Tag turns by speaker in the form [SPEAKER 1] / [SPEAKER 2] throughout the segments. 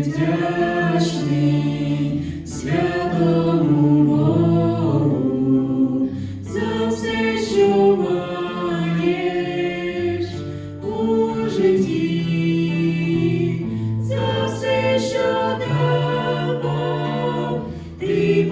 [SPEAKER 1] вдячний святому за все, що маєш у житті, за все, що дав ти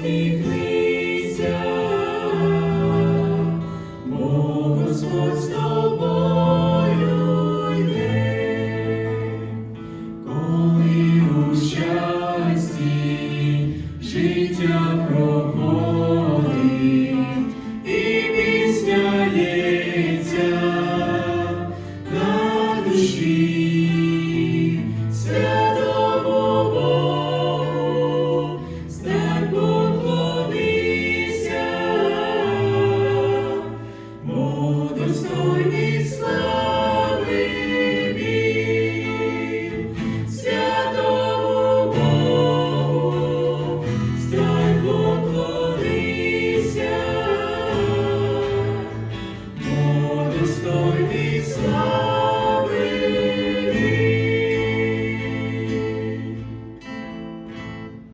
[SPEAKER 1] усміхнися, бо коли у щасті життя проходить і пісня на душі.